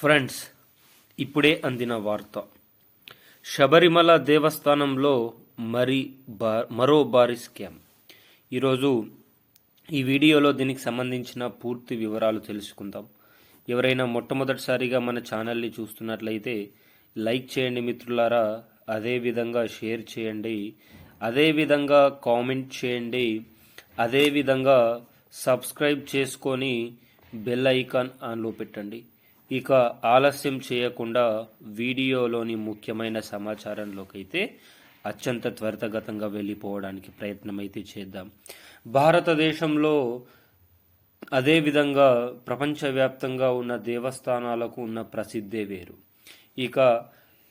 Friends ఇప్పుడే అందిన వార్త. శబరిమల దేవస్థానంలో మరి బా మరో భారీ స్కామ్. ఈరోజు ఈ వీడియోలో దీనికి సంబంధించిన పూర్తి వివరాలు తెలుసుకుందాం. ఎవరైనా మొట్టమొదటిసారిగా మన ఛానల్ని చూస్తున్నట్లయితే లైక్ చేయండి మిత్రులారా అదేవిధంగా షేర్ చేయండి అదేవిధంగా కామెంట్ చేయండి అదేవిధంగా సబ్స్క్రైబ్ చేసుకొని బెల్ ఐకాన్ ఆన్లో పెట్టండి. ఇక ఆలస్యం చేయకుండా వీడియోలోని ముఖ్యమైన సమాచారంలోకైతే అత్యంత త్వరితగతంగా వెళ్ళిపోవడానికి ప్రయత్నం అయితే చేద్దాం. భారతదేశంలో అదేవిధంగా ప్రపంచవ్యాప్తంగా ఉన్న దేవస్థానాలకు ఉన్న ప్రసిద్ధే వేరు. ఇక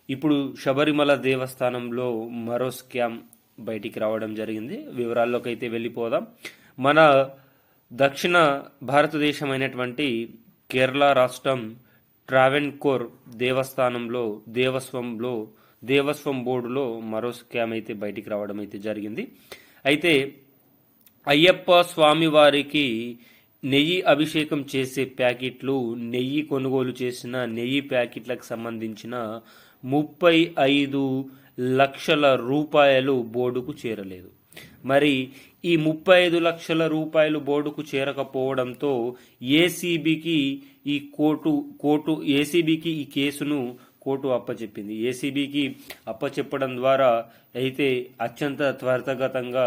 ఇప్పుడు శబరిమల దేవస్థానంలో మరో స్కామ్ బయటికి రావడం జరిగింది. వివరాల్లోకి అయితే వెళ్ళిపోదాం. మన దక్షిణ భారతదేశం అయినటువంటి కేరళ రాష్ట్రం ట్రావెన్కోర్ దేవస్థానంలో దేవస్వంలో దేవస్వం బోర్డులో మరో స్కామ్ అయితే బయటికి రావడం అయితే జరిగింది. అయితే అయ్యప్ప స్వామి వారికి నెయ్యి అభిషేకం చేసే ప్యాకెట్లు నెయ్యి కొనుగోలు చేసిన నెయ్యి ప్యాకెట్లకు సంబంధించిన ముప్పై ఐదు లక్షల రూపాయలు బోర్డుకు చేరలేదు. మరి ఈ ముప్పై ఐదు లక్షల రూపాయలు బోర్డుకు చేరకపోవడంతో ఏసీబీకి ఈ కోర్టు కోర్టు ఏసీబీకి ఈ కేసును కోర్టు అప్పచెప్పింది. ఏసీబీకి అప్పచెప్పడం ద్వారా అయితే అత్యంత త్వరితగతంగా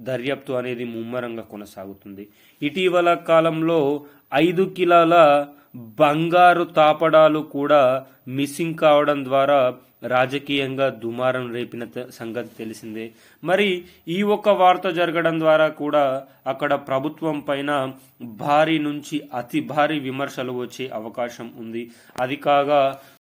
దర్యాప్తు అనేది ముమ్మరంగా కొనసాగుతుంది. ఇటీవల కాలంలో ఐదు కిలోల బంగారు తాపడాలు కూడా మిస్సింగ్ కావడం ద్వారా రాజకీయంగా దుమారం రేపిన త- సంగతి తెలిసిందే. మరి ఈ ఒక్క వార్త జరగడం ద్వారా కూడా అక్కడ ప్రభుత్వం పైన భారీ నుంచి అతి భారీ విమర్శలు వచ్చే అవకాశం ఉంది. అది కాగా